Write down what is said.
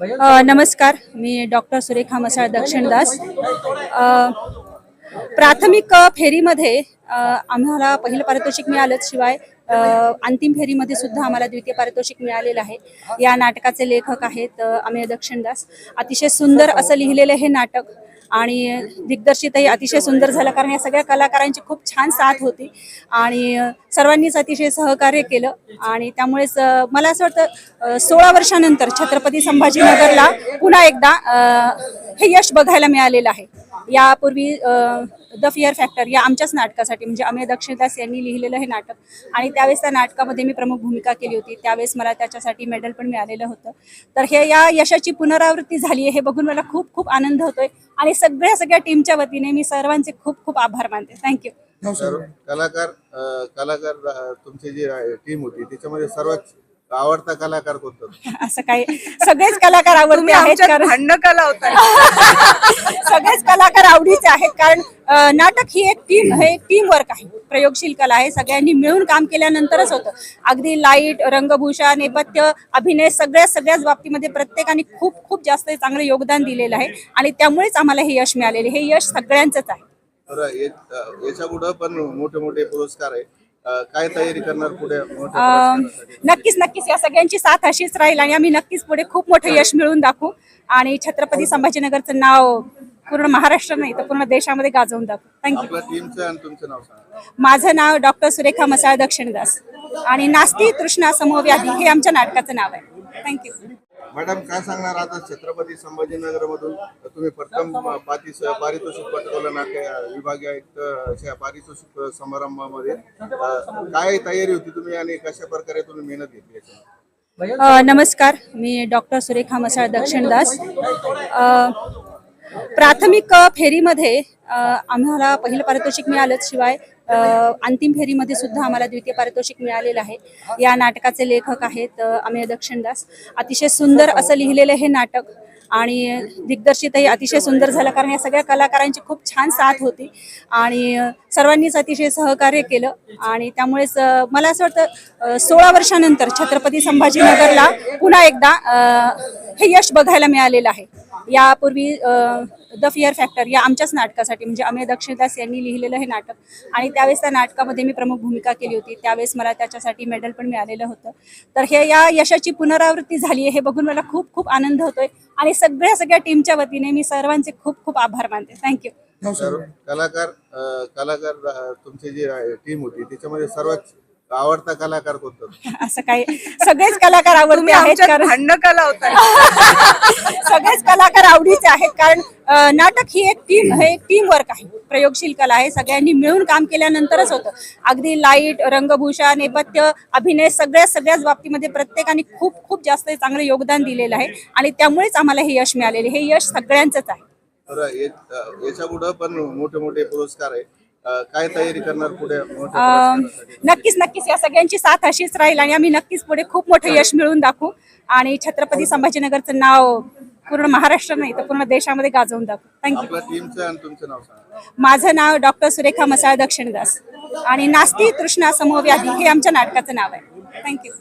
नमस्कार मी डॉक्टर सुरेखा मसाळ दक्षिणदास अ, प्राथमिक फेरीमध्ये आम्हाला पहिलं पारितोषिक मिळालंच शिवाय अंतिम फेरीमध्ये सुद्धा आम्हाला द्वितीय पारितोषिक मिळालेलं आहे. या नाटकाचे लेखक आहेत अमेय दक्षिणदास अतिशय सुंदर असं लिहिलेलं हे नाटक आणि दिग्दर्शितही अतिशय सुंदर झालं. कारण या सगळ्या कलाकारांची खूप छान साथ होती. आणि सर्वांनीच अतिशय सहकार्य केलं. आणि त्यामुळेच मला असं वाटतं सोळा वर्षानंतर छत्रपती संभाजीनगरला पुन्हा एकदा हे यश बघायला मिळालेलं आहे. यापूर्वी द फिअर फॅक्टर या आमच्याच नाटकासाठी म्हणजे अमेय दक्षिणदास यांनी लिहिलेलं हे नाटक. आणि त्यावेळेस त्या नाटकामध्ये मी प्रमुख भूमिका केली होती. त्यावेळेस मला त्याच्यासाठी मेडल पण मिळालेलं होतं. तर हे या यशाची पुनरावृत्ती झाली आहे हे बघून मला खूप खूप आनंद होतोय. आणि सगळ्या सगळ्या टीमच्या वतीने मी सर्वांचे खूप खूप आभार मानते. थँक्यू कलाकार कलाकार तुमची जी टीम होती त्याच्यामध्ये सर्वात आवडता कलाकार कोणता? असं काही सगळेच कलाकार आवडते आहेत कारण भांडण कला होता सगळेच कलाकार आवडीचे आहेत कारण अ, नाटक ही एक टीम हे एक टीम वर्क आहे. प्रयोगशील कला आहे. सगळ्यांनी मिळून काम केल्यानंतरच होतं. अगदी लाइट रंगभूषा नेपथ्य अभिनय सगळ्या सगळ्याच बाबतीमध्ये प्रत्येकाने खूप खूप जास्त चांगलं योगदान दिलेलं आहे. आणि त्यामुळेच आम्हाला हे यश मिळालेले हे यश सगळ्यांचंच आहे. याच्यापुढे पण मोठे मोठे पुरस्कार आहे काय तयारी करणार पुढे? नक्कीच नक्कीच. या सगळ्यांची साथ अशीच राहील आणि आम्ही नक्कीच पुढे खूप मोठं यश मिळवून दाखवू. आणि छत्रपती संभाजीनगरचं नाव पूर्ण महाराष्ट्र नाही तर पूर्ण देशामध्ये गाजवून दाखवू. थँक्यू माझं नाव डॉक्टर सुरेखा मसाळ दक्षिणदास. आणि नास्ती तृष्णा समव्याधी हे आमच्या नाटकाचं नाव आहे. थँक्यू मॅडम काय सांगणार? आता छत्रपती संभाजीनगर मधून तुम्ही प्रथम पाती पारितोषिक पटकवलं ना विभागीय आयुक्त पारितोषिक समारंभामध्ये. काय तयारी होती तुम्ही आणि कशा प्रकारे तुम्ही मेहनत घेतली नमस्कार. मी डॉक्टर सुरेखा मसाळ दक्षिणदास प्राथमिक फेरीमध्ये आम्हाला पहिलं पारितोषिक मिळालंच शिवाय अंतिम फेरीमध्ये सुद्धा आम्हाला द्वितीय पारितोषिक मिळालेलं आहे. या नाटकाचे लेखक आहेत अमेय दक्षिणदास. अतिशय सुंदर असं लिहिलेलं हे नाटक आणि दिग्दर्शितही अतिशय सुंदर झालं कारण या सगळ्या कलाकारांची खूप छान साथ होती आणि सर्वांनीच अतिशय सहकार्य केलं आणि त्यामुळेच मला असं वाटतं सोळा वर्षानंतर छत्रपती संभाजीनगरला पुन्हा एकदा हे यश बघायला मिळालेलं आहे. यापूर्वी द फिअर फॅक्टर या आमच्याच नाटकासाठी म्हणजे अमेय दक्षिणदास यांनी लिहिलेलं हे नाटक. आणि त्यावेळेस त्या नाटकामध्ये मी प्रमुख भूमिका केली होती. त्यावेळेस मला त्याच्यासाठी मेडल पण मिळालेलं होतं. तर हे या यशाची पुनरावृत्ती झाली आहे हे बघून मला खूप खूप आनंद होतोय. आणि सगळ्या सगळ्या टीमच्या वतीने मी सर्वांचे खूप खूप आभार मानते. थँक्यू कलाकार कलाकार तुमची जी टीम होती त्याच्यामध्ये सर्वात आवडता कलाकार कोणता? असं काही सगळेच कलाकार आवडते आहेत कारण भांडण कला होता सगळेच कलाकार आवडीचे आहेत कारण अ, नाटक ही एक टीम हे एक टीम वर्क आहे. प्रयोगशील कला आहे. सगळ्यांनी मिळून काम केल्यानंतरच होतं. अगदी लाइट रंगभूषा नेपथ्य अभिनय सगळ्या सगळ्याच बाबतीमध्ये प्रत्येकाने खूप खूप जास्त चांगलं योगदान दिलेलं आहे. आणि त्यामुळेच आम्हाला हे यश मिळालेले हे यश सगळ्यांचंच आहे. याच्यापुढे पण मोठे मोठे पुरस्कार आहे काय तयारी करणार पुढे? नक्कीच नक्कीच. या सगळ्यांची साथ अशीच राहील आणि आम्ही नक्कीच पुढे खूप मोठं यश मिळवून दाखवू. आणि छत्रपती संभाजीनगरचं नाव पूर्ण महाराष्ट्र नाही तर पूर्ण देशामध्ये गाजवून दाखवू. थँक्यू माझं नाव डॉक्टर सुरेखा मसाळ दक्षिणदास. आणि नास्ती तृष्णा समव्याधी हे आमच्या नाटकाचं नाव आहे. थँक्यू